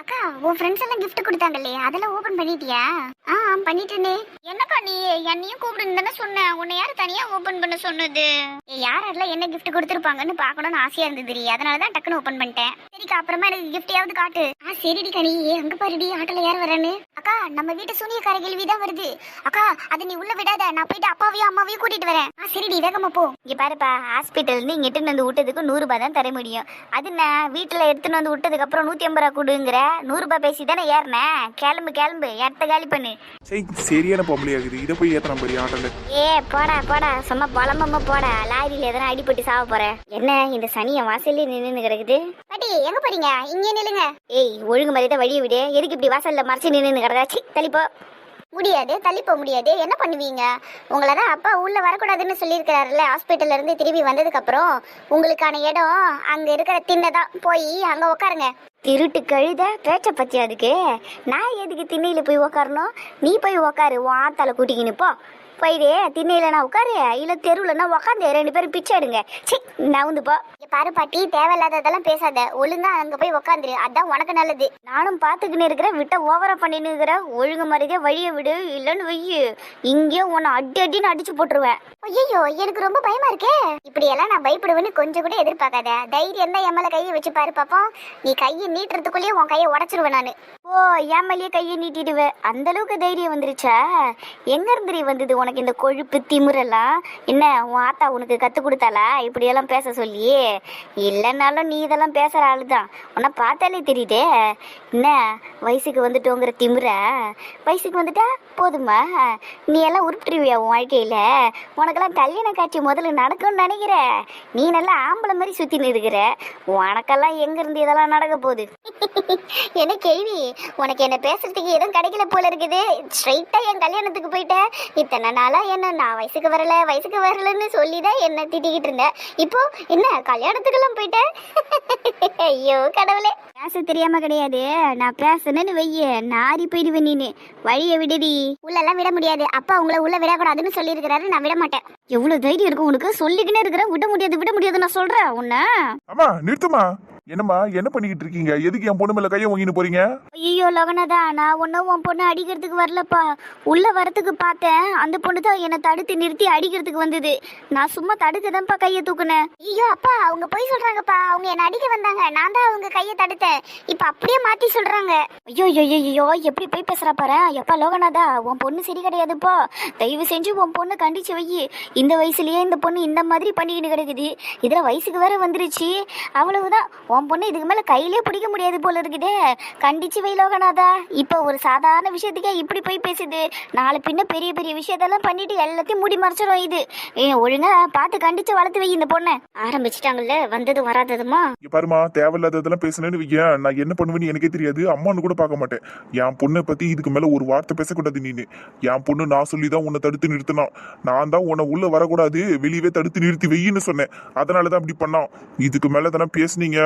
அக்கா உன் ஃப்ரெண்ட்ஸ் எல்லாம் கிஃப்ட் கொடுத்தாங்க இல்லையா அதெல்லாம் ஓபன் பண்ணிட்டியா? ஆ பண்ணிட்டேனே. என்னக்கா நீ? என்னையும் கூப்பிடுன்னு தானே சொன்னேன் உன்னை யார் தனியா ஓபன் பண்ண சொன்னது? யார் யாரெல்லாம் என்ன கிஃப்ட் கொடுத்துருப்பாங்கன்னு பார்க்கணும்னு ஆசையா இருந்தது அதனால தான் டக்குன்னு ஓபன் பண்ணிட்டேன். சரிக்கா அப்புறமா எனக்கு கிஃப்டையாவது காட்டு. ஆ சரிடி கனி. ஏ அங்க பாருடி ஆட்டோல யார் வரேன்னு. அக்கா நம்ம வீட்டு சூனியக்கார கேள்வி தான் வருது. அக்கா அதை நீ உள்ள விடாத. நான் போயிட்டு அப்பாவையும் அம்மாவையும் கூட்டிட்டு வரேன். ஆ சரிடி வேகமா போ. இங்க பாருப்பா ஹாஸ்பிட்டல் இருந்து இங்க எட்டுன்னு வந்து விட்டதுக்கு நூறு ரூபாய் தான் தர முடியும். அது நான் வீட்டுல எடுத்துன்னு வந்து விட்டதுக்கு அப்புறம் நூத்தி ஐம்பது ரூபா கொடுங்கிற? நூறு ரூபாய் பேசி தானே ஏறினேன். கிளம்பு கிளம்பு இடத்த காலி பண்ணு. சரி சரியான பொம்பளையாகுது இதை போய் ஏத்தலாம் பெரிய ஆட்டோல. ஏ போடா போடா. சும்மா பழமம்மா போடா. லாரியில எதனா அடிபட்டு சாவ போற. என்ன இந்த சனிய வாசல்ல நின்னு கிடக்குது? பாட்டி எங்க போறீங்க? இங்கே நில்லுங்க. ஏய் ஒழுங்கு மாதிரி தான் வழியை விடு. எதுக்கு இப்படி வாசல்ல மறைச்சு நின்னு கிடக்காச்சு தள்ளிப்போ முடியாது தள்ளி போக முடியாது. என்ன பண்ணுவீங்க? உங்களை தான் அப்பா உள்ள வரக்கூடாதுன்னு சொல்லியிருக்கிறாருல்ல ஹாஸ்பிட்டல்ல இருந்து திரும்பி வந்ததுக்கு அப்புறம் உங்களுக்கான இடம் அங்க இருக்கிற திண்ணை தான். போய் அங்க உட்காருங்க திருட்டு கழுத பேச்ச பத்தி அதுக்கு. நான் எதுக்கு திண்ணையில போய் உக்காரணும்? நீ போய் உக்காரு உன் ஆத்தால கூட்டிக்கின்னு போ. போயிடு திண்ணையில நான் உட்காரு இல்ல தெருவுல நான் ரெண்டு பேரும் பிச்சை எடுங்க. சி நான் போ. பாரு பாட்டி தேவையில்லாததெல்லாம் பேசாத. ஒழுங்கா அங்க போய் உக்காந்துரு. அதான் உனக்கு நல்லது. நானும் பாத்துக்கின்னு இருக்கிறேன் விட்ட ஓவரா பண்ணின்னு இருக்கிற ஒழுங்கு மாதிரியே வழியை விடு இல்லைன்னு வெய்யு இங்கே உன்னை அடி அடின்னு அடிச்சு போட்டுருவேன். ஐயோ எனக்கு ரொம்ப பயமா இருக்கே. இப்படி எல்லாம் நான் பயப்படுவேன்னு கொஞ்சம் கூட எதிர்பார்க்காத. தைரியம் தான் என் மேல கையை வச்சு பாரு பாப்போம். நீ கையை நீட்டுறதுக்குள்ளேயே உன் கையை உடைச்சிருவேன் நானு. ஓ என் மேலேயே கையை நீட்டிடுவேன் அந்த அளவுக்கு தைரியம் வந்துருச்சா? எங்க இருந்துரி வந்தது உனக்கு இந்த கொழுப்பு திமிரெல்லாம்? என்ன உன் ஆத்தா உனக்கு கத்து கொடுத்தாளா? இப்படியெல்லாம் பேச சொல்லி இல்லைனாலும் நீ இதெல்லாம் பேசுற ஆள் தான் உன்னை பார்த்தாலே தெரியுதே. என்ன வயசுக்கு வந்துட்டோங்கிற திமுற வயசுக்கு வந்துட்டா போதுமா? நீ எல்லாம் உருப்பிட்டுருவியா உன் வாழ்க்கையில? உனக்கெல்லாம் கல்யாண காட்சி முதல்ல நடக்கும்னு நினைக்கிற? நீ நல்லா ஆம்பளை மாதிரி சுத்தின்னு இருக்கிற? உனக்கெல்லாம் எங்க இருந்து இதெல்லாம் நடக்க போகுது? என்ன கேள்வி? உனக்கு என்ன பேசுறதுக்கு எதுவும் கிடைக்கல போல இருக்குது. ஸ்ட்ரைட்டாக என் கல்யாணத்துக்கு போயிட்டேன் இத்தனை நாளா என்ன நான் வயசுக்கு வரல வயசுக்கு வரலன்னு சொல்லிதான் என்ன திட்டிக்கிட்டு இருந்தேன் இப்போ என்ன கல்யாணம் கல்யாணத்துக்கெல்லாம் போயிட்டேன். ஐயோ கடவுளே. பேச தெரியாம கிடையாது. நான் பேசுனேன்னு வைய நாரி போயிடுவேன் நீனு. வழிய விடுடி. உள்ளெல்லாம் விட முடியாது. அப்பா உங்களை உள்ள விடக்கூடாதுன்னு சொல்லியிருக்கிறாரு. நான் விட மாட்டேன். எவ்வளவு தைரியம் இருக்கும் உனக்கு? சொல்லிக்கினே இருக்கிறேன். விட முடியாது விட முடியாது நான் சொல்றேன். உன்ன. அம்மா நிறுத்துமா என்னம்மா என்ன பண்ணிக்கிட்டு இருக்கீங்க? எதுக்கு என் பொண்ணு மேல கையை வாங்கிட்டு போறீங்க? ஐயோ லவனதா நான் ஒன்னும் உன் பொண்ணு அடிக்கிறதுக்கு வரலப்பா. உள்ள வரத்துக்கு பார்த்தேன். அந்த பொண்ணு தான் என்னை தடுத்து நிறுத்தி அடிக்கிறதுக்கு வந்தது. நான் சும்மா தடுக்க தான்ப்பா கையை தூக்குனேன். ஐயோ அப்பா அவங்க போய் சொல்றாங்கப்பா. அவங்க என்னை அடிக்க வந்தாங்க. நான் தான் அவங்க கையை தடுத்தேன். இப்போ அப்படியே மாத்தி சொல்றாங்க. ஐயோ ஐயோ ஐயோ எப்படி போய் பேசுறா பாரு. எப்பா லோகநாதா உன் பொண்ணு சரி கிடையாதுப்பா. தயவு செஞ்சு உன் பொண்ணு கண்டிச்சு வை. இந்த வயசுலயே இந்த பொண்ணு இந்த மாதிரி பண்ணிக்கிட்டு கிடக்குது. இதுல வயசுக்கு வேற வந்துருச்சு. அவ்வளவுதான். உன் பொண்ணு இதுக்கு மேலே கையிலே பிடிக்க முடியாது போல இருக்குதே. கண்டிச்சு வை லோகநாதா. இப்போ ஒரு சாதாரண விஷயத்துக்கே இப்படி போய் பேசுது. நாளை பின்ன பெரிய பெரிய விஷயத்தெல்லாம் பண்ணிட்டு எல்லாத்தையும் மூடி மறைச்சிடும் இது. ஒழுங்கா பார்த்து கண்டிச்சு வளர்த்து வை இந்த பொண்ணை. ஆரம்பிச்சிட்டாங்கல்ல வந்ததும் வராததுமா? பாருமா தேவையில்லாததெல்லாம் பேசுனேன்னு வைக்க நான் என்ன பண்ணுவேன்னு எனக்கே தெரியாது. அம்மானு கூட பார்க்க மாட்டேன். என் பொண்ணை பத்தி இதுக்கு மேல ஒரு வார்த்தை பேசக்கூடாது நீனு. என் பொண்ணு நான் சொல்லி தான் உன்னை தடுத்து நிறுத்தினான் நான் தான் உன்னை உள்ள வரக்கூடாது. வெளியவே தடுத்து நிறுத்தி வெயின்னு சொன்னேன். அதனால தான் அப்படி பண்ணான். இதுக்கு மேல தானே பேசுனீங்க?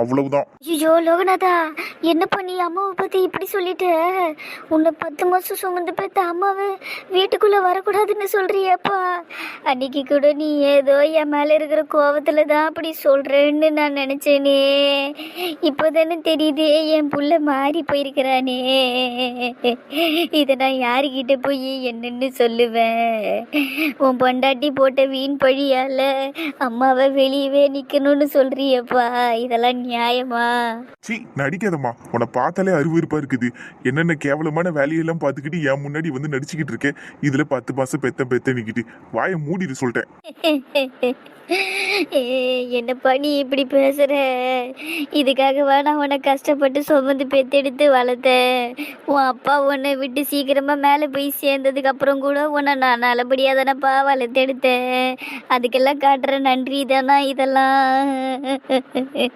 அவ்வளவுதான். ஐயோ லோகநாதா என்ன பண்ணி அம்மாவை பத்தி இப்படி சொல்லிட்ட? உன்னை பத்து மாசம் சுமந்து பார்த்த அம்மாவை வீட்டுக்குள்ள வரக்கூடாதுன்னு சொல்றியப்பா. அன்னைக்கு கூட நீ ஏதோ என் மேல இருக்கிற கோபத்துல தான் அப்படி சொல்றேன்னு நான் நினைச்சேனே. இப்போதானே தெரியுதே என் புள்ள மாறி போயிருக்கிறானே. இதை நான் யாருக்கிட்ட போய் என்னன்னு சொல்லுவேன்? உன் பொண்டாட்டி போட்ட வீண் பழியால அம்மாவை வெளியவே நிக்கணும்னு சொல்றியப்பா. இதெல்லாம் நியாயமா? சீ நடிக்காதம்மா. உன்னை பார்த்தாலே அருவருப்பா இருக்குது. என்னென்ன கேவலமான வேலையெல்லாம் பார்த்துக்கிட்டு என் முன்னாடி வந்து நடிச்சுக்கிட்டு இருக்கேன் இதுல பத்து மாசம் பெத்த பெத்த நிக்கிட்டு. வாயை மூடிட்டு சொல்லிட்டேன். என்னப்பா நீ இப்படி பேசுற? இதுக்காகவா நான் உன்னை கஷ்டப்பட்டு சுமந்து பெத்தெடுத்து வளர்த்தேன். உன் அப்பா உன்னை விட்டு சீக்கிரமா மேலே போய் சேர்ந்ததுக்கு அப்புறம் கூட உன்னை நான் நல்லபடியா தானப்பா வளர்த்தெடுத்தேன். அதுக்கெல்லாம் காட்டுற நன்றி தானா இதெல்லாம்?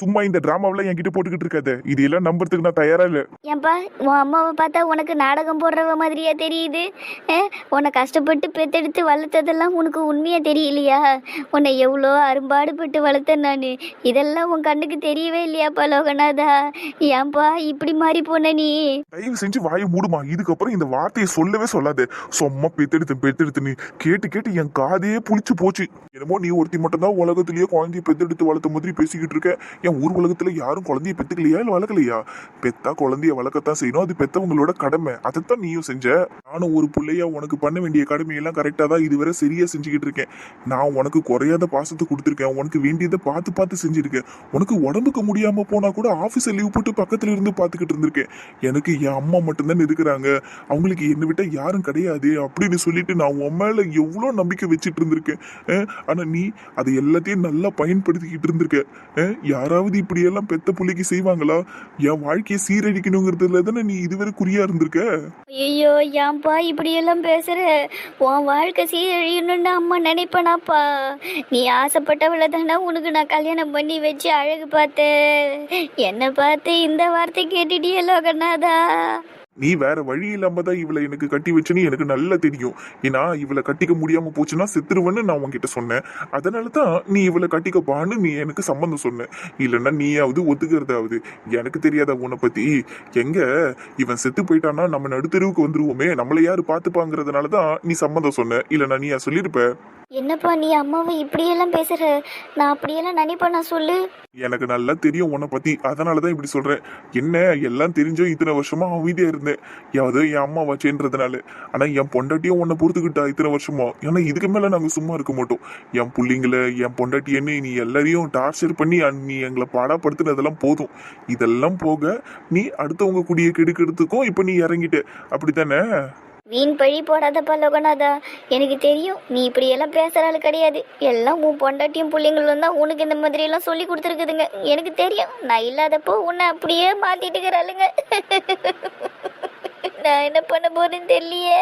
சும்மா இந்த டிராமாவெல்லாம் என்கிட்ட போட்டுக்கிட்டு இருக்காத. இது எல்லாம் நம்புறதுக்கு நான் தயாரா இல்ல. ஏன்பா உன் அம்மாவை பார்த்தா உனக்கு நாடகம் போடுறவ மாதிரியா தெரியுது? உன்னை கஷ்டப்பட்டு பெத்தெடுத்து வளர்த்ததெல்லாம் உனக்கு உண்மையா தெரியலையா? உன்னை எவ்வளோ அரும்பாடுபட்டு வளர்த்தேன் நான். இதெல்லாம் உன் கண்ணுக்கு தெரியவே இல்லையாப்பா லோகநாதா. ஏன்பா இப்படி மாறி போன நீ? தயவு செஞ்சு வாயை மூடுமா. இதுக்கப்புறம் இந்த வார்த்தையை சொல்லவே சொல்லாத. சும்மா பெத்தெடுத்து பெத்தெடுத்துன்னு கேட்டு கேட்டு என் காதே புளிச்சு போச்சு. என்னமோ நீ ஒருத்தி மட்டும் தான் உலகத்திலேயே குழந்தைய பெத்தெடுத்து வளர்த்த மாதிரி பேசிக்கிட்டு இருக்க. ஏன் ஊர் உலகத்தில் யாரும் குழந்தைய பெத்துக்கலையா இல்ல வளர்க்கலையா? பெத்தா குழந்தைய வளர்க்கத்தான் செய்யணும். அது பெத்தவங்களோட கடமை. அதைத்தான் நீயும் செஞ்ச. நானும் ஒரு பிள்ளையா உனக்கு பண்ண வேண்டிய கடமையெல்லாம் கரெக்டாக தான் இதுவரை சரியா செஞ்சுக்கிட்டு இருக்கேன். நான் உனக்கு குறையாத பாசத்தை கொடுத்துருக்கேன். உனக்கு வேண்டியதை பார்த்து பார்த்து செஞ்சுருக்கேன். உனக்கு உடம்புக்கு முடியாம போனா கூட ஆஃபீஸை லீவ் போட்டு பக்கத்துல இருந்து பார்த்துக்கிட்டு இருந்திருக்கேன். எனக்கு என் அம்மா மட்டும்தான் இருக்கிறாங்க. அவங்களுக்கு என்னை விட்டால் யாரும் கிடையாது அப்படின்னு சொல்லிட்டு நான் உன் மேல எவ்வளோ நம்பிக்கை வச்சுட்டு இருந்திருக்கேன். ஆனால் ஆனா நீ அதை எல்லாத்தையும் நல்லா பயன்படுத்திக்கிட்டு இருந்திருக்க. அஹ், யாராவது இப்படியெல்லாம் பெத்த புள்ளைக்கு செய்வாங்களா? என் வாழ்க்கையை சீரழிக்கணுங்கிறதுல தானே நீ இதுவரை குறியா இருந்திருக்க? ஐயோ ஏன்பா இப்படியெல்லாம் பேசுற? உன் வாழ்க்கை சீரழியணும்னு அம்மா நினைப்பனாப்பா. நீ ஆசைப்பட்டவள தானே உனக்கு நான் கல்யாணம் பண்ணி வச்சு அழகு பார்த்தேன் என்னை பார்த்து இந்த வார்த்தை கேட்டுட்டியே லோகநாதா? நீ வேற வழி இல்லாம தான் இவளை எனக்கு கட்டி வச்சுன்னு எனக்கு நல்லா தெரியும். ஏன்னா இவளை கட்டிக்க முடியாம போச்சுன்னா செத்துருவேன்னு நான் உன்கிட்ட சொன்னேன். அதனால தான் நீ இவளை கட்டிக்கப்பான்னு நீ எனக்கு சம்மந்தம் சொன்ன. இல்லைன்னா நீயாவது ஒத்துக்கிறதாவது. எனக்கு தெரியாத உன்னை பத்தி? எங்க? இவன் செத்து போயிட்டான்னா நம்ம நடுத்தெருவுக்கு வந்துருவோமே. நம்மளை யாரு பார்த்துப்பாங்கிறதுனால தான் நீ சம்மந்தம் சொன்ன. இல்லைன்னா நீ சொல்லியிருப்ப என்னப்பா நீ அம்மாவை இப்படியெல்லாம் பேசுற? நான் அப்படியெல்லாம் நினைப்பேனா சொல்லு. எனக்கு நல்லா தெரியும் உன்னை பத்தி. அதனால தான் இப்படி சொல்றேன். என்ன? எல்லாம் தெரிஞ்சோ இத்தனை வருஷமா அமைதியா இருந்தேன். யாவது என் அம்மா வச்சேன்றதுனால. ஆனால் என் பொண்டாட்டியும் உன்னை பொறுத்துக்கிட்டா இத்தனை வருஷமா? ஏன்னா இதுக்கு மேலே நாங்கள் சும்மா இருக்க மாட்டோம். என் பிள்ளைங்கள என் பொண்டாட்டியன்னு நீ எல்லாரையும் டார்ச்சர் பண்ணி நீ எங்களை பாடப்படுத்தினதெல்லாம் போதும். இதெல்லாம் போக நீ அடுத்தவங்க குடிய கெடுக்கிறதுக்கும் இப்போ நீ இறங்கிட்ட. அப்படித்தானே? வீண் பழி போடாதப்பா லோகநாதா. எனக்கு தெரியும் நீ இப்படியெல்லாம் பேசுற ஆள் கிடையாது. எல்லாம் உன் பொண்டாட்டியும் பிள்ளைங்களும் தான் உனக்கு இந்த மாதிரி எல்லாம் சொல்லி கொடுத்துருக்குதுங்க. எனக்கு தெரியும் நான் இல்லாதப்போ உன்னை அப்படியே மாத்திட்டு இருக்கிறாளுங்க நான் என்ன பண்ண போறேன்னு தெரியலையே.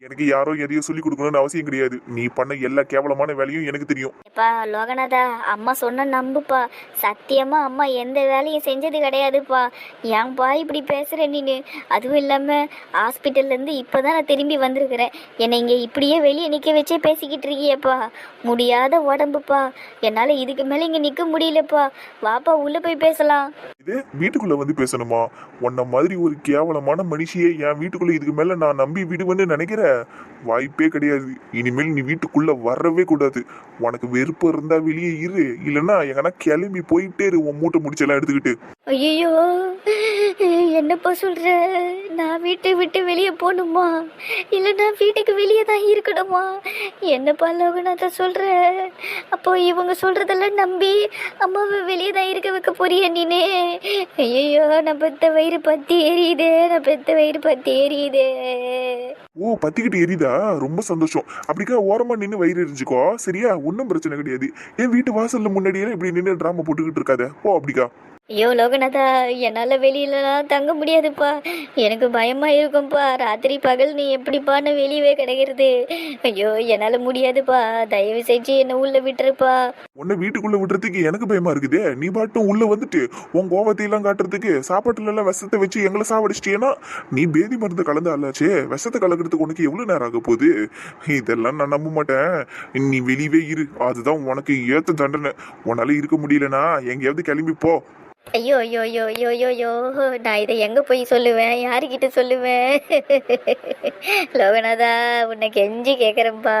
எனக்கு யாரோ எதையும் சொல்லி கொடுக்கணும்னு அவசியம் கிடையாது. நீ பண்ண எல்லா கேவலமான வேலையும் எனக்கு தெரியும். எப்பா லோகநாதா அம்மா சொன்ன நம்புப்பா. சத்தியமா அம்மா எந்த வேலையும் செஞ்சது கிடையாதுப்பா. ஏன்பா இப்படி பேசுற நீனு. அதுவும் இல்லாம ஹாஸ்பிட்டல்ல இருந்து இப்பதான் நான் திரும்பி வந்திருக்கிறேன். என்னை இங்க இப்படியே வெளியே நிக்க வச்சே பேசிக்கிட்டு இருக்கியேப்பா. முடியாத உடம்புப்பா. என்னால இதுக்கு மேல இங்க நிக்க முடியலப்பா. வாப்பா உள்ள போய் பேசலாம். இது வீட்டுக்குள்ள வந்து பேசணுமா? உன்ன மாதிரி ஒரு கேவலமான மனுஷியை என் வீட்டுக்குள்ள இதுக்கு மேல நான் நம்பி விடுவேன்னு நினைக்கிற வாய்ப்பே கிடையாது. இனிமேல் நீ வீட்டுக்குள்ள வரவே கூடாது. உனக்கு வெறுப்பு இருந்தா வெளியே இரு. இல்லைன்னா எங்கன்னா கிளம்பி போயிட்டே இரு. உன் மூட்டை முடிச்செல்லாம் எடுத்துக்கிட்டு. ஐயோ என்னப்பா சொல்ற? நான் வீட்டை விட்டு வெளியே போகணுமா? இல்லை நான் வீட்டுக்கு வெளியே தான் இருக்கணுமா? என்னப்பா லோகநாத சொல்ற? அப்போ இவங்க சொல்றதெல்லாம் நம்பி அம்மாவை வெளியே தான் இருக்க வைக்க போறியா நீனே? ஐயோ நான் பெத்த வயிறு பத்தி எரியுதே. நான் பெத்த வயிறு பத்தி எரியுதே. ஓ கத்திக்கிட்டு எரியுதா? ரொம்ப சந்தோஷம். அப்படிக்கா ஓரமா நின்று வயிறு எரிஞ்சுக்கோ. சரியா? ஒன்றும் பிரச்சனை கிடையாது. என் வீட்டு வாசல்ல முன்னாடியே இப்படி நின்று ட்ராமா போட்டுக்கிட்டு இருக்காத. போ அப்படிக்கா. ஐயோ லோகநாதா என்னால் வெளியிலலாம் தங்க முடியாதுப்பா. எனக்கு பயமா இருக்கும்ப்பா ராத்திரி பகல் நீ எப்படிப்பா நான் வெளியவே கிடைக்கிறது? ஐயோ என்னால் முடியாதுப்பா. தயவு செஞ்சு என்னை உள்ள விட்டுருப்பா. உன்னை வீட்டுக்குள்ள விடுறதுக்கு எனக்கு பயமா இருக்குதே. நீ பாட்டும் உள்ள வந்துட்டு உன் கோவத்தையெல்லாம் காட்டுறதுக்கு சாப்பாட்டுல எல்லாம் விஷத்தை வச்சு எங்களை சாவடிச்சிட்டியன்னா நீ பேதி மருந்து கலந்து ஆளாச்சே விஷத்தை கலக்கிறதுக்கு உனக்கு எவ்வளோ நேரம் ஆக போகுது? இதெல்லாம் நான் நம்ப மாட்டேன். நீ வெளியவே இரு. அதுதான் உனக்கு ஏற்ற தண்டனை. உன்னால் இருக்க முடியலனா எங்கேயாவது கிளம்பி போ. ஐயோ ஐயோ ஐயோ ஐயோ ஐயோ ஐயோ. நான் இதை எங்கே போய் சொல்லுவேன்? யாருக்கிட்ட சொல்லுவேன்? லோகநாதா உன்னை கெஞ்சி கேட்குறேன்ப்பா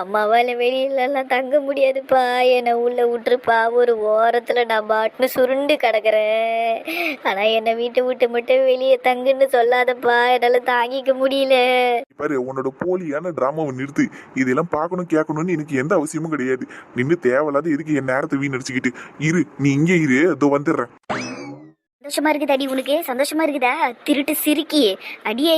அம்மாவால் வெளியிலலாம் தங்க முடியாதுப்பா. என்னை உள்ளே விட்டுருப்பா. ஒரு ஓரத்தில் நான் பாட்டுன்னு சுருண்டு கிடக்குறேன். ஆனால் என்னை வீட்டை விட்டு மட்டும் வெளியே தங்குன்னு சொல்லாதப்பா. என்னால் தாங்கிக்க முடியல. பாரு உன்னோட போலியான டிராமாவை நிறுத்து. இதெல்லாம் பார்க்கணும் கேட்கணும்னு எனக்கு எந்த அவசியமும் கிடையாது. நின்று தேவையில்லாத இருக்கு என் நேரத்தை வீணடிச்சுக்கிட்டு? இரு நீ இங்கே இரு. வந்துடுறேன். சந்தோஷமா இருக்குது அடி உனக்கு? சந்தோஷமா இருக்குதா? திருட்டு சிரிக்கி அடியே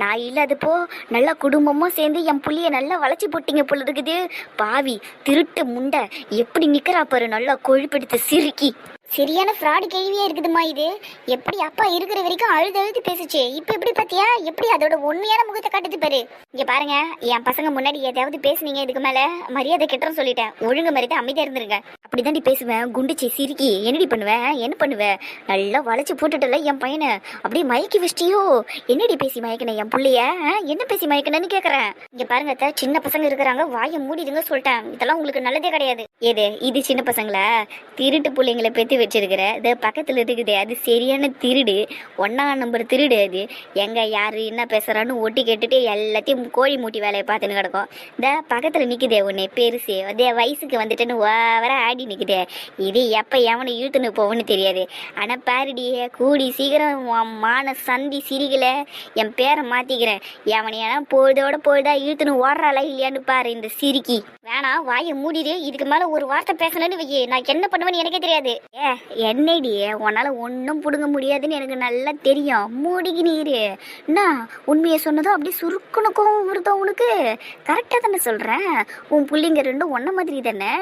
நான் இல்லாதப்போ நல்லா குடும்பமும் சேர்ந்து என் புள்ளைய நல்லா வளைச்சி போட்டீங்க போல இருக்குது. பாவி திருட்டு முண்டை. எப்படி நிக்கிறா பாரு? நல்லா கொழுப்பெடுத்து சிரிக்கி. சரியான ஃப்ராடு கேள்வியா இருக்குதுமா இது. எப்படி அப்பா இருக்கிற வரைக்கும் அழுது அழுது பேசுச்சு. இப்ப எப்படி பாத்தியா எப்படி அதோட உண்மையான முகத்தை காட்டுது பாரு. இங்க பாருங்க என் பசங்க முன்னாடி ஏதாவது பேசுனீங்க இதுக்கு மேல? மரியாதை கெட்டோம் சொல்லிட்டேன். ஒழுங்கு மரியாதை அமைதியா இருந்துருங்க. அப்படிதாண்டி பேசுவேன். குண்டுச்சி சிரிக்கி என்னடி பண்ணுவேன் என்ன பண்ணுவேன் நல்லா வளைச்சு போட்டுட்டல என் பையனை. அப்படியே மயக்கி வச்சிட்டியோ? என்னடி பேசி மயக்கின என் புள்ளைய? என்ன பேசி மயக்கினன்னு கேக்குறேன். இங்க பாருங்க அத்தை, சின்ன பசங்க இருக்கிறாங்க. வாயை மூடிடுங்க சொல்லிட்டேன். இதெல்லாம் உங்களுக்கு நல்லதே கிடையாது. ஏது இது சின்ன பசங்களா? திருட்டு பிள்ளைங்களை பேத்தி ஒட்டி வச்சிருக்கிற. இது பக்கத்தில் இருக்குது. அது சரியான திருடு. ஒன்றாம் நம்பர் திருடு அது. எங்கே யார் என்ன பேசுகிறான்னு ஒட்டி கேட்டுட்டு எல்லாத்தையும் கோழி மூட்டி வேலையை பார்த்துன்னு கிடக்கும். இந்த பக்கத்தில் நிற்குதே உன்னை பெருசு. அதே வயசுக்கு வந்துட்டுன்னு ஓவர ஆடி நிற்குதே இது எப்போ எவனை இழுத்துன்னு போகணும்னு தெரியாது. ஆனால் பாருடி கூடி சீக்கிரம் மான சந்தி சிரிக்கலை. என் பேரை மாற்றிக்கிறேன் எவனையான பொழுதோட பொழுதா இழுத்துன்னு ஓடுறாளா இல்லையான்னு பாரு இந்த சிரிக்கி. வேணாம் வாயை மூடிடு. இதுக்கு மேலே ஒரு வார்த்தை பேசணும்னு வையே. நான் என்ன பண்ணுவேன்னு எனக்கே தெரியாது. ஏ என்னடி உன்னால ஒன்றும் பிடுங்க முடியாதுன்னு எனக்கு நல்லா தெரியும். மூடிக்கு நீர். என்ன? உண்மையை சொன்னதும் அப்படியே சுருக்குன்னு கோவம் வருதோ உனக்கு? கரெக்டாக தானே சொல்கிறேன் உன் பிள்ளைங்க ரெண்டும் ஒன்றை மாதிரி தானே?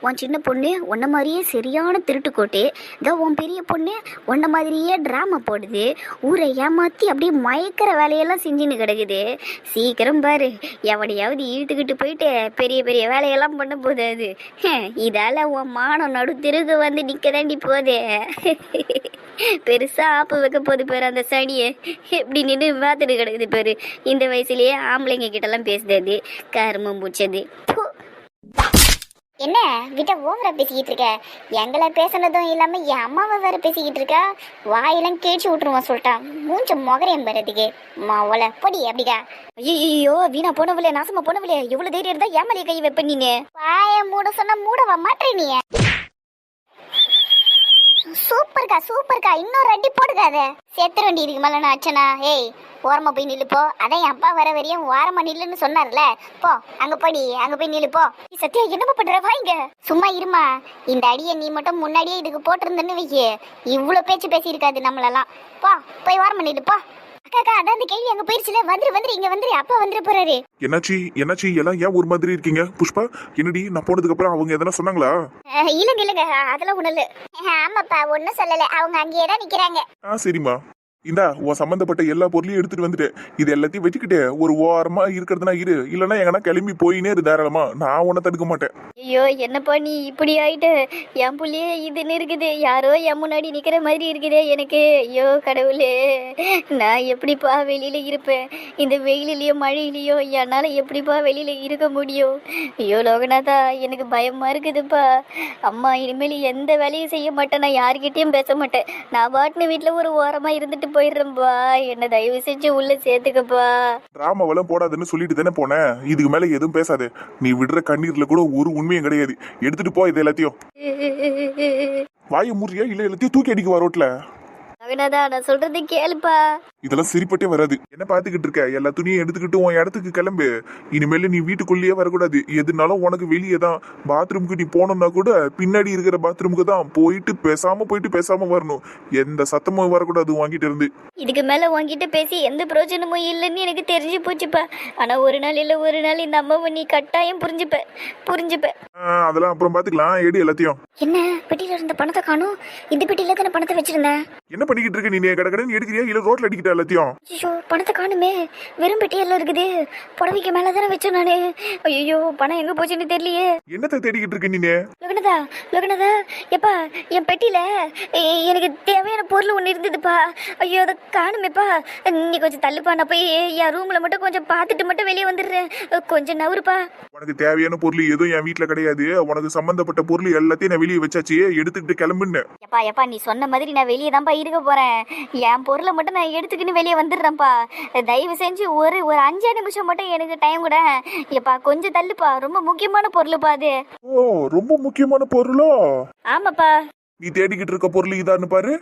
உன் சின்ன பொண்ணு ஒன்றை மாதிரியே சரியான திருட்டுக்கோட்டு இதோ உன் பெரிய பொண்ணு ஒன்றை மாதிரியே ட்ராமா போடுது. ஊரை ஏமாற்றி அப்படியே மயக்கிற வேலையெல்லாம் செஞ்சுன்னு கிடக்குது. சீக்கிரம் பாரு. எவனையாவது ஈட்டுக்கிட்டு போயிட்டு பெரிய பெரிய வேலையெல்லாம் பண்ண போதாது இதால் இதால உன் மானம் நடு திருகு வந்து நிற்கதே தாண்டி போதே. பெருசா ஆப்பு வைக்க போகுது பாரு அந்த சனியை. எப்படி நின்று பார்த்துட்டு கிடக்குது பாரு. இந்த வயசுலயே ஆம்பளைங்க கிட்டலாம் பேசுது அது கருமம் பூச்சது என்ன? கிட்ட ஓவரா பேசிக்கிட்டு இருக்க. எங்களை பேசுனதும் இல்லாம என் அம்மாவை வேற பேசிக்கிட்டு இருக்கா? வாயெல்லாம் கேச்சு விட்டுருவான் சொல்லிட்டான். மூஞ்ச முகரையும் பெறதுக்கு மாவல பொடி அப்படிக்கா ஐயோ வீணா போனவளே நாசமா போனவளே. எவ்வளவு தைரியம் இருந்தா ஏமாலிய கை வைப்ப நீனு? வாய மூட சொன்னா மூடவா மாட்டே நீ? சூப்பர்க்கா சூப்பர்க்கா. இன்னொரு அடி போடுக்காத செத்துருண்டி இதுக்கு மேலே நான் அச்சனா ஏய் ஓரமாக போய் நில்லுப்போ அதான் என் அப்பா வர வரையும் ஓரமாக நில்லுன்னு சொன்னார்ல. போ அங்கே போடி அங்கே போய் நில்லுப்போ நீ சத்யா என்னமா பண்ற? வாங்க சும்மா இருமா. இந்த அடியை நீ மட்டும் முன்னாடியே இதுக்கு போட்டிருந்தேன்னு வைக்க இவ்வளோ பேச்சு பேசியிருக்காது நம்மளெல்லாம். போ போய் ஓரமாக நில்லுப்போ அக்கா அதான் அந்த கேள்வி. அங்க போயிருச்சுல. வந்துரு வந்துரு இங்க வந்துரு. அப்பா வந்துரு போறாரு. என்னாச்சு என்னாச்சு? எல்லாம் ஏன் ஒரு மாதிரி இருக்கீங்க? புஷ்பா என்னடி? நான் போனதுக்கு அப்புறம் அவங்க எதனா சொன்னாங்களா? இல்லைங்க இல்லைங்க. அதெல்லாம் ஒண்ணு இல்ல. ஆமாப்பா ஒன்னும் சொல்லல. அவங்க அங்கேயே தான் நிக்கிறாங்க. ஆ சரிம்மா. இந்தா உன் சம்மந்தப்பட்ட எல்லா பொருளையும் எடுத்துட்டு வந்துட்டேன். இது எல்லாத்தையும் வச்சுக்கிட்டு ஒரு ஓரமா இருக்கிறதுனா இரு. இல்லைன்னா எங்கன்னா கிளம்பி போயினே இரு தாராளமா. நான் உன்னை தடுக்க மாட்டேன். ஐயோ என்னப்பா நீ இப்படி ஆயிட்ட? என் புள்ளியே இதுன்னு இருக்குது. யாரோ என் முன்னாடி நிக்கிற மாதிரி இருக்குதே எனக்கு. ஐயோ கடவுளே. நான் எப்படிப்பா வெளியில இருப்பேன்? இந்த வெயிலிலையோ மழையிலையோ என்னால எப்படிப்பா வெளியில இருக்க முடியும்? ஐயோ லோகநாதா எனக்கு பயமா இருக்குதுப்பா. அம்மா இனிமேல் எந்த வேலையும் செய்ய மாட்டேன். நான் யார்கிட்டயும் பேச மாட்டேன். நான் பாட்டுன்னு வீட்டுல ஒரு ஓரமா இருந்துட்டு போயிடுறேன்ப்பா என்ன தயவு செஞ்சு உள்ள சேர்த்துக்கப்பா. டிராமாவெல்லாம் போடாதுன்னு சொல்லிட்டு தானே போனேன் இதுக்கு மேல எதுவும் பேசாது. நீ விடுற கண்ணீர்ல கூட ஒரு உண்மையும் கிடையாது. எடுத்துட்டு போ இது எல்லாத்தையும். வாயை முறியா இல்ல எல்லாத்தையும் தூக்கி அடிக்க ரோட்ல? லோகநாதா நான் சொல்றது கேளுப்பா. இதெல்லாம் சரிப்பட்டே வராது. என்ன பாத்துக்கிட்டு இருக்க? எல்லா துணியும் எடுத்துக்கிட்டு உன் இடத்துக்கு கிளம்பு. இனிமேல நீ வீட்டுக்குள்ளேயே வரக்கூடாது. எதுனாலும் உனக்கு வெளியே தான். பாத்ரூமுக்கு நீ போனோம்னா கூட பின்னாடி இருக்கிற பாத்ரூமுக்கு தான் போயிட்டு பேசாம போயிட்டு பேசாம வரணும். எந்த சத்தமும் வரக்கூடாது வாங்கிட்டு இருந்து. இதுக்கு மேல உன்கிட்ட பேசி எந்த பிரயோஜனமும் இல்லைன்னு எனக்கு தெரிஞ்சு போச்சுப்பா. ஆனா ஒரு நாள் இல்ல ஒரு நாள் இந்த அம்மாவை நீ கட்டாயம் புரிஞ்சுப்ப. புரிஞ்சுப்ப. அதெல்லாம் அப்புறம் பாத்துக்கலாம் எடு எல்லாத்தையும். என்ன? பெட்டியில இருந்த பணத்தை காணும். இந்த பெட்டியில தானே பணத்தை வச்சிருந்தேன். என்ன பண்ணிக்கிட்டு இருக்க நீ கடற்கடன் எடுக்கிறியா? இல்ல ரோட்ல அடிக்கிட்ட எல்லாத்தையும்? ஐயோ பணத்தை காணுமே. வெறும் பெட்டியெல்லாம் இருக்குது. புடவைக்கு மேல தானே வச்சேன் நானு. ஐயோ பணம் எங்க போச்சுன்னு தெரியலையே. என்னத்தை தேடிக்கிட்டு இருக்க நீ லோகநாதா லோகநாதா எப்பா என் பெட்டியில எனக்கு தேவையான பொருள் ஒன்று இருந்ததுப்பா. ஐயோ அதை காணுமேப்பா. நீ கொஞ்சம் தள்ளுப்பா நான் போய் என் ரூம்ல மட்டும் கொஞ்சம் பார்த்துட்டு மட்டும் வெளியே வந்துடுறேன். கொஞ்சம் நவருப்பா உனக்கு தேவையான பொருள் எதுவும் என் வீட்ல கிடையாது. உனக்கு சம்பந்தப்பட்ட பொருள் எல்லாத்தையும் நான் வெளியே வச்சாச்சு. எடுத்துக்கிட்டு கிளம்புன்னு. எப்பா எப்பா நீ சொன்ன மாதிரி நான் வெளியே தான்ப்பா இருக்க போறேன். என் பொருளை மட்டும் நான் எடுத்துக்கின்னு வெளியே வந்துடுறேன்ப்பா. தயவு செஞ்சு ஒரு ஒரு அஞ்சே நிமிஷம் மட்டும் எனக்கு டைம் கூட. எப்பா கொஞ்சம் தள்ளுப்பா. ரொம்ப முக்கியமான பொருளுப்பா அது. ஓ ரொம்ப முக்கியமான பொருளோ? ஆமாப்பா. நீ தேடிக்கிட்டு இருக்க பொருள் இதான்னு பாரு.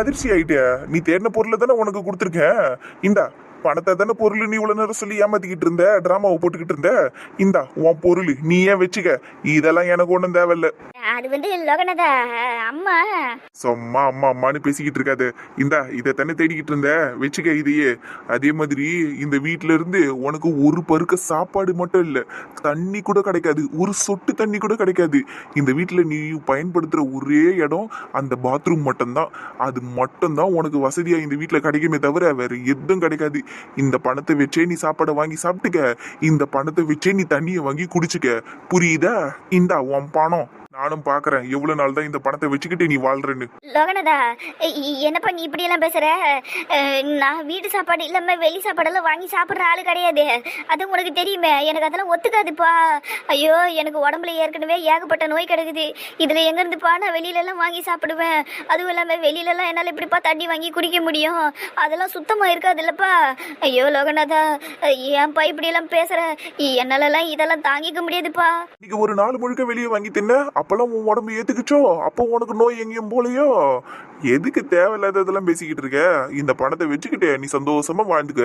அதிர்ச்சி ஆயிட்டியா? நீ தேடின பொருளை தானே உனக்கு கொடுத்துருக்கேன். இந்தா பணத்தை தானே பொருள் நீ இவ்வளவு நேரம் சொல்லி ஏமாத்திக்கிட்டு இருந்த? டிராமாவை போட்டுக்கிட்டு இருந்த? இந்தா உன் பொருள் நீ ஏன் வச்சுக்க. இதெல்லாம் எனக்கு ஒன்றும் தேவையில்ல. அது வந்து லோகநாதா அம்மா. சும்மா அம்மா அம்மான்னு பேசிக்கிட்டு இருக்காது. இந்தா இதை தானே தேடிக்கிட்டு இருந்த? வச்சுக்க இதையே. அதே மாதிரி இந்த வீட்ல இருந்து உனக்கு ஒரு பருக்க சாப்பாடு மட்டும் இல்ல தண்ணி கூட கிடைக்காது. ஒரு சொட்டு தண்ணி கூட கிடைக்காது. இந்த வீட்ல நீ பயன்படுத்துற ஒரே இடம் அந்த பாத்ரூம் மட்டும்தான். அது மட்டும்தான் உனக்கு வசதியா இந்த வீட்ல கிடைக்குமே தவிர வேற எதுவும் கிடைக்காது. இந்த பணத்தை வச்சே நீ சாப்பாடை வாங்கி சாப்பிட்டுக்க. இந்த பணத்தை வச்சே நீ தண்ணியை வாங்கி குடிச்சுக்க. புரியுதா? இந்தா உன் பணம். நானும் பாக்குறேன். எவ்வளவு நாள் தான் இந்த பணத்தை வச்சுக்கிட்டு நீ வாழ்றேன்னு. லோகனதா என்னப்பா நீ இப்படி எல்லாம் பேசுற? நான் வீட்டு சாப்பாடு இல்லாம வெளி சாப்பாடெல்லாம் வாங்கி சாப்பிடுற ஆளு கிடையாது. அது உனக்கு தெரியுமே. எனக்கு அதெல்லாம் ஒத்துக்காதுப்பா. ஐயோ எனக்கு உடம்புல ஏற்கனவே ஏகப்பட்ட நோய் கிடக்குது. இதுல எங்க இருந்துப்பா நான் வெளியில எல்லாம் வாங்கி சாப்பிடுவேன்? அதுவும் இல்லாம வெளியில எல்லாம் என்னால இப்படிப்பா தண்ணி வாங்கி குடிக்க முடியும்? அதெல்லாம் சுத்தமா இருக்காது இல்லப்பா ஐயோ லோகநாதா ஏன்பா இப்படி எல்லாம் பேசுற? என்னால எல்லாம் இதெல்லாம் தாங்கிக்க முடியாதுப்பா. நீங்க ஒரு நாள் முழுக்க வெளியே வாங்கி தின்ன அப்பெல்லாம் உன் உடம்பு ஏத்துக்குச்சோ? அப்போ உனக்கு நோய் எங்கேயும் போலையோ எதுக்கு தேவையில்லாததெல்லாம் பேசிக்கிட்டு இருக்க? இந்த பணத்தை வச்சுக்கிட்டே நீ சந்தோஷமா வாழ்ந்துக்க.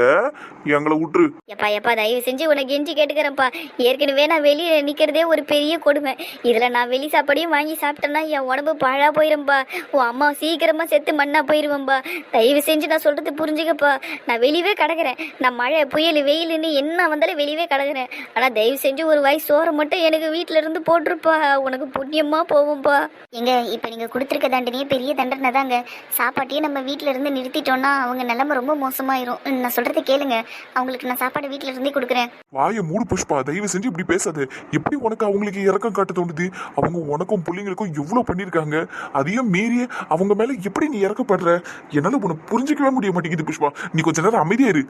எங்களை விட்டுரு. எப்பா எப்பா தயவு செஞ்சு உனக்கு கெஞ்சி கேட்டுக்கிறேன்ப்பா. ஏற்கனவே நான் வெளியே நிற்கிறதே ஒரு பெரிய கொடுமை. இதில் நான் வெளி சாப்பாடையும் வாங்கி சாப்பிட்டேன்னா என் உடம்பு பழா போயிரும்பா. உன் அம்மா சீக்கிரமாக செத்து மண்ணாக போயிருவேன்பா தயவு செஞ்சு நான் சொல்கிறது புரிஞ்சுக்கப்பா. நான் வெளியவே கிடக்கிறேன் நான் மழை புயல் வெயிலுன்னு என்ன வந்தாலும் வெளியவே கடக்கிறேன் ஆனால் தயவு செஞ்சு ஒரு வாய் சோறை மட்டும் எனக்கு வீட்டில் இருந்து போட்டிருப்பா. உனக்கு புண்ணியமாக போவோம்ப்பா எங்க இப்போ நீங்கள் கொடுத்துருக்க தண்டனையே பெரிய தண்டனை தாங்க. சாப்பாட்டையே நம்ம வீட்டில் இருந்து நிறுத்திட்டோம்னா அவங்க நிலைமை ரொம்ப மோசமாயிரும். நான் சொல்கிறத கேளுங்க. அவங்களுக்கு நான் சாப்பாடு வீட்டில் இருந்தே கொடுக்குறேன். வாயை மூடு புஷ்பா தயவு செஞ்சு இப்படி பேசாத. எப்படி உனக்கு அவங்களுக்கு இறக்கம் காட்ட தோணுது? அவங்க உனக்கும் பிள்ளைங்களுக்கும் எவ்வளவு பண்ணிருக்காங்க? அதையும் மீறி அவங்க மேல எப்படி நீ இறக்கப்படுற? என்னால உன்னை புரிஞ்சுக்கவே முடிய மாட்டேங்குது புஷ்பா. நீ கொஞ்ச நேரம் அமைதியா இரு.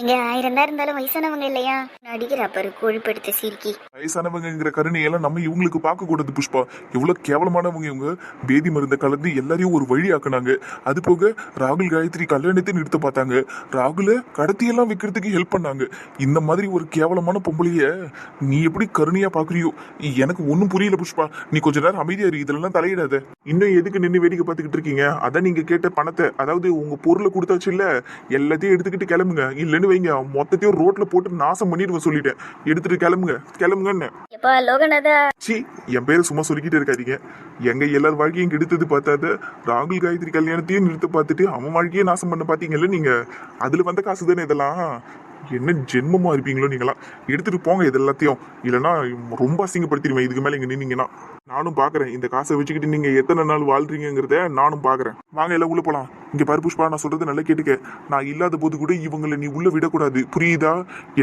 எங்க ஆயிரம் தான் இருந்தாலும் வயசானவங்க இல்லையா? நான் பாரு கொழுப்பெடுத்து சிரிக்கி. வயசானவங்கிற கருணையெல்லாம் நம்ம இவங்களுக்கு பார்க்க கூடாது புஷ்பா. எவ்வளவு கேவலமானவங்க இவங்க. பேதி மருந்தை கலந்து எல்லாரையும் ஒரு வழி ஆக்குனாங்க அது போக ராகுல் காயத்ரி கல்யாணத்தை நிறுத்த பார்த்தாங்க. ராகுல கடத்தியெல்லாம் வைக்கிறதுக்கு ஹெல்ப் பண்ணாங்க. இந்த மாதிரி ஒரு கேவலமான பொம்பளைய நீ எப்படி கருணையா பாக்குறியோ? எனக்கு ஒன்றும் புரியல புஷ்பா. நீ கொஞ்ச நேரம் அமைதியா இரு. இதெல்லாம் தலையிடாத. இன்னும் எதுக்கு நின்று வேடிக்கை பார்த்துக்கிட்டு இருக்கீங்க? அதான் நீங்க கேட்ட பணத்தை அதாவது உங்க பொருளை கொடுத்தாச்சு இல்ல? எல்லாத்தையும் எடுத்துக்கிட்டு கிளம்புங்க. இல்லைன்னு வைங்க மொத்தத்தையும் ரோட்ல போட்டு நாசம் பண்ணிடுவேன் சொல்லிட்டேன் எடுத்துட்டு கிளம்புங்க. கிளம்புங்கன்னு. எப்பா லோகநாதா? சி என் பேரை சும்மா சொல்லிக்கிட்டே இருக்காதீங்க. எங்க எல்லார் வாழ்க்கையும் கெடுத்தது பார்த்தாத. ராகுல் காயத்ரி கல்யாணத்தையும் நிறுத்த பார்த்துட்டு அவன் வாழ்க்கையே நாசம் பண்ண பார்த்தீங்கல்ல நீங்க? அதுல வந்த காசு தானே இதெல்லாம்? என்ன ஜென்மமா இருப்பீங்களோ நீங்களாம். எடுத்துட்டு போங்க இது எல்லாத்தையும் இல்லைன்னா ரொம்ப அசிங்கப்படுத்திடுவேன். இதுக்கு மேல இங்க நின்னீங்கன்னா. நானும் பாக்குறேன். இந்த காசை வச்சுக்கிட்டு நீங்க எத்தனை நாள் வாழ்றீங்கிறத நானும் பாக்குறேன். வாங்க எல்லாம் உள்ள போலாம். இங்க பாரு புஷ்பா நான் சொல்றது நல்லா கேட்டுக்க. நான் இல்லாத போது கூட இவங்களை நீ உள்ள விடக்கூடாது. புரியுதா?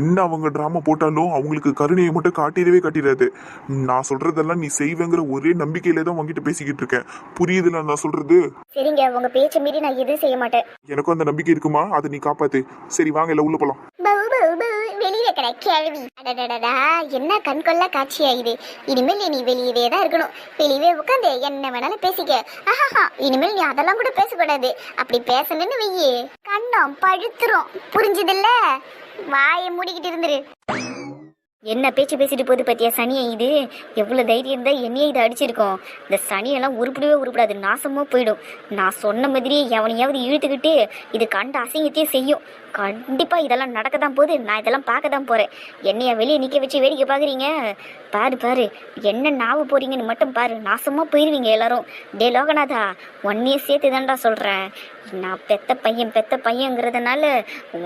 என்ன அவங்க டிராமா போட்டாலும் அவங்களுக்கு கருணையை மட்டும் காட்டிடவே காட்டிடாது. நான் சொல்றதெல்லாம் நீ செய்வேங்கிற ஒரே நம்பிக்கையில தான் உங்ககிட்ட பேசிக்கிட்டு இருக்கேன். புரியுதுல நான் சொல்றது? சரிங்க உங்க பேச்சை மீறி நான் எதுவும் செய்ய மாட்டேன். எனக்கும் அந்த நம்பிக்கை இருக்குமா? அதை நீ காப்பாத்து. சரி வாங்க எல்லாம் உள்ள போலாம். வெளியே கிட கேள்வி. அடடடடா என்ன கண்கொள்ளா காட்சியா இது? இனிமேல் நீ வெளியவே தான் இருக்கணும் வெளியவே உட்காந்து என்ன வேணாலும் பேசிக்க. ஆஹாஹா இனிமேல் நீ அதெல்லாம் கூட பேசக்கூடாது. அப்படி பேசணும்னு வெய்யி கண்ணம் பழுத்துரும். புரிஞ்சுதுல்ல? வாயை மூடிக்கிட்டு இருந்துரு. என்ன பேச்சு பேசிட்டு போகுது பத்தியா சனியை இது? எவ்வளோ தைரியம் இருந்தால் என்னையே இதை அடிச்சிருக்கோம். இந்த சனியெல்லாம் உருப்பிடவே உருப்பிடாது. நாசமாக போயிடும். நான் சொன்ன மாதிரியே எவனையாவது இழுத்துக்கிட்டு இது கண்ட அசிங்கத்தையே செய்யும். கண்டிப்பாக இதெல்லாம் நடக்க தான் போகுது. நான் இதெல்லாம் பார்க்க தான் போகிறேன் என்னைய வெளியே நிற்க வச்சு வேடிக்கை பார்க்குறீங்க? பாரு பாரு. என்ன நாவு போகிறீங்கன்னு மட்டும் பாரு. நாசமாக போயிடுவீங்க எல்லாரும். டே லோகநாதா ஒன்னையே சேர்த்து தான்டா சொல்கிறேன் நான் பெத்த பையன் பெத்த பையங்கிறதுனால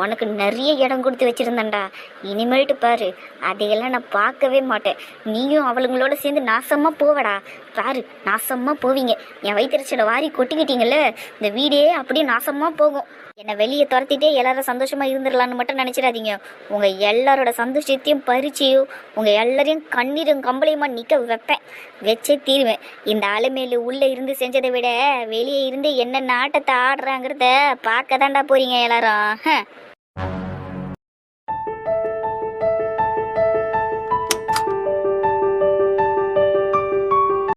உனக்கு நிறைய இடம் கொடுத்து வச்சுருந்தேன்டா. இனிமேல்ட்டு பாரு. அதையெல்லாம் நான் பார்க்கவே மாட்டேன். நீயும் அவளுங்களோட சேர்ந்து நாசமாக போவடா. பாரு நாசமாக போவீங்க. என் வயிற்றுச்சலை வாரி கொட்டிக்கிட்டீங்கல்ல. இந்த வீடே அப்படியே நாசமாக போகும். என்னை வெளியே துரத்திட்டே எல்லாரும் சந்தோஷமாக இருந்துடலான்னு மட்டும் நினச்சிடாதீங்க உங்கள் எல்லாரோட சந்தோஷத்தையும் பறிச்சியும் உங்கள் எல்லாரையும் கண்ணீரும் கம்பளையுமா நிற்க வைப்பேன். வச்சே தீருவேன். இந்த அலைமையில் உள்ளே இருந்து செஞ்சதை விட வெளியே இருந்து என்ன நாட்டத்தை ஆடுறாங்கிறத பார்க்க தாண்டா போகிறீங்க எல்லாரும்